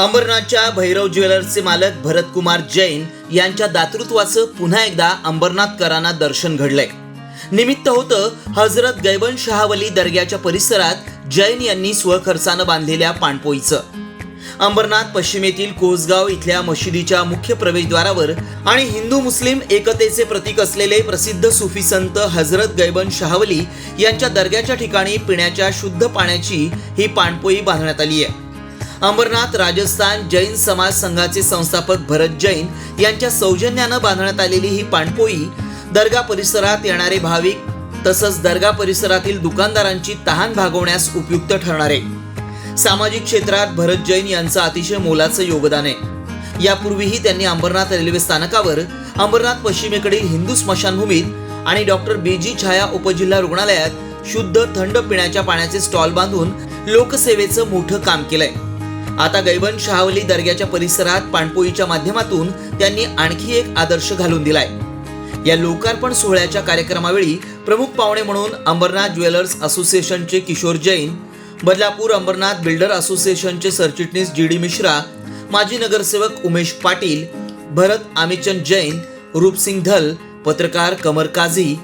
अंबरनाथच्या भैरव ज्वेलर्सचे मालक भरतकुमार जैन यांच्या दातृत्वाचं पुन्हा एकदा अंबरनाथकरांना दर्शन घडलंय. निमित्त होतं हजरत गैबन शहावली दर्ग्याच्या परिसरात जैन यांनी स्वखर्चानं बांधलेल्या पाणपोईचं. अंबरनाथ पश्चिमेतील कोसगाव इथल्या मशिदीच्या मुख्य प्रवेशद्वारावर आणि हिंदू मुस्लिम एकतेचे प्रतीक असलेले प्रसिद्ध सुफी संत हजरत गैबन शहावली यांच्या दर्ग्याच्या ठिकाणी पिण्याच्या शुद्ध पाण्याची ही पाणपोई बांधण्यात आली आहे अंबरनाथ राजस्थान जैन समाज संघाचे संस्थापक भरत जैन यांच्या सौजन्यानं बांधण्यात आलेली ही पाणपोई दर्गा परिसरात येणारे भाविक तसंच दर्गा परिसरातील दुकानदारांची तहान भागवण्यास उपयुक्त ठरणार. आहे सामाजिक क्षेत्रात भरत जैन यांचं अतिशय मोलाचं योगदान आहे. यापूर्वीही त्यांनी अंबरनाथ रेल्वे स्थानकावर अंबरनाथ पश्चिमेकडील हिंदू स्मशानभूमीत आणि डॉक्टर बेजी छाया उपजिल्हा रुग्णालयात शुद्ध थंड पिण्याच्या पाण्याचे स्टॉल बांधून लोकसेवेचं मोठं काम केलंय. आता गैबन शहावली दर्ग्याच्या परिसरात पाणपोईच्या माध्यमातून त्यांनी आणखी एक आदर्श घालून दिलाय. या लोकार्पण सोहळ्याच्या कार्यक्रमावेळी प्रमुख पाहुणे म्हणून अंबरनाथ ज्वेलर्स असोसिएशनचे किशोर जैन बदलापूर अंबरनाथ बिल्डर असोसिएशनचे सरचिटणीस जी डी मिश्रा माजी नगरसेवक उमेश पाटील भरत आमिचंद जैन रूपसिंग धल पत्रकार कमर काझी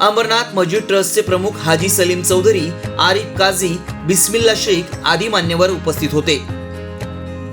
अंबरनाथ मस्जिद ट्रस्टचे प्रमुख हाजी सलीम चौधरी आरिफ काझी बिस्मिल्ला शेख आदी मान्यवर उपस्थित होते.